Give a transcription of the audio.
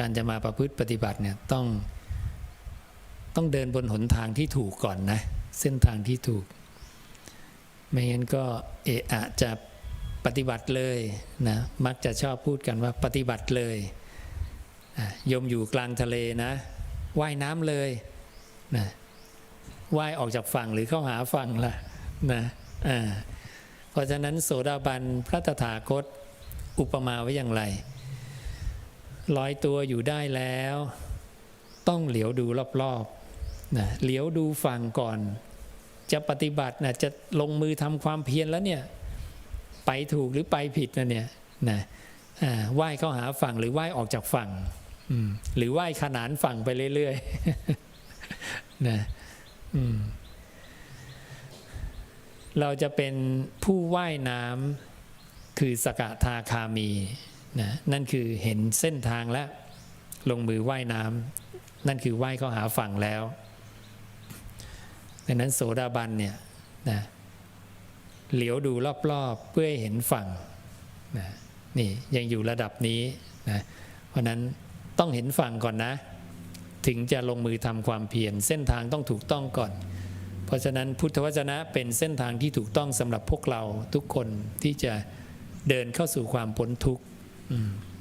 การจะมาประพฤติปฏิบัติเนี่ยต้องต้องเดินบนหนทางที่ถูกก่อนนะ เส้นทางที่ถูก ไม่งั้นก็เอะอะจะปฏิบัติเลยนะมักจะชอบพูดกันว่าปฏิบัติเลยโยมอยู่กลางทะเลนะว่ายน้ำเลยนะว่ายออกจากฝั่งหรือเข้าหาฝั่งล่ะนะอ่าเพราะฉะนั้นโสดาบันพระตถาคตอุปมาไว้อย่างไร ลอยตัวอยู่ได้แล้ว ต้องเหลียวดูรอบๆนะเหลียวดูฝั่งก่อน จะปฏิบัตินะจะลงมือทำความเพียรแล้วเนี่ยไปถูกหรือไปผิดนะเนี่ยนะอ่าว่ายเข้าหาฝั่งหรือว่ายออกจากฝั่งหรือว่ายขนานฝั่งไปเรื่อยๆนะเราจะเป็นผู้ว่ายน้ำคือสกทาคามี นะนั่นคือเห็นเส้นทางแล้วลงมือว่ายน้ำนั่นคือว่ายเข้าหาฝั่งแล้วดังนั้นโสดาบันเนี่ยนะเหลียวดูรอบๆเพื่อเห็นฝั่งนะนี่ยังอยู่ระดับนี้นะเพราะนั้นต้องเห็นฝั่งก่อนนะ ถึงจะลงมือทำความเพียรเส้นทางต้องถูกต้องก่อน เพราะฉะนั้นพุทธวจนะเป็นเส้นทางที่ถูกต้องสำหรับพวกเราทุกคนที่จะเดินเข้าสู่ความพ้นทุกข์ 嗯。